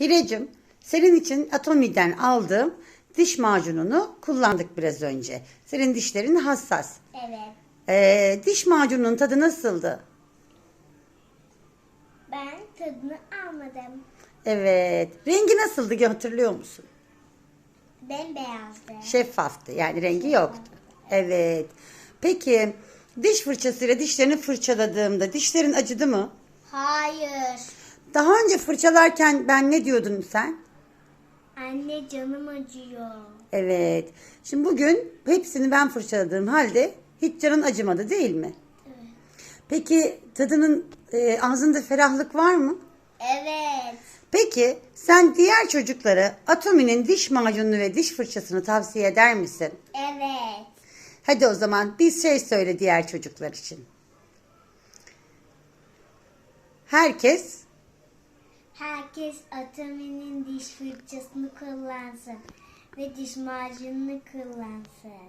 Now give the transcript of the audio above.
Hirecim, senin için Atomi'den aldığım diş macununu kullandık biraz önce. Senin dişlerin hassas. Evet. Ee, diş macununun tadı nasıldı? Ben tadını almadım. Evet. Rengi nasıldı hatırlıyor musun? Bembeyazdı. Şeffaftı. Yani rengi yoktu. Evet. Peki diş fırçasıyla dişlerini fırçaladığımda dişlerin acıdı mı? Hayır. Daha önce fırçalarken ben ne diyordun sen? Anne canım acıyor. Evet. Şimdi bugün hepsini ben fırçaladığım halde hiç canın acımadı değil mi? Evet. Peki tadının e, ağzında ferahlık var mı? Evet. Peki sen diğer çocuklara Atomi'nin diş macununu ve diş fırçasını tavsiye eder misin? Evet. Hadi o zaman bir şey söyle diğer çocuklar için. Herkes Herkes Atomi'nin diş fırçasını kullansın ve diş macununu kullansın.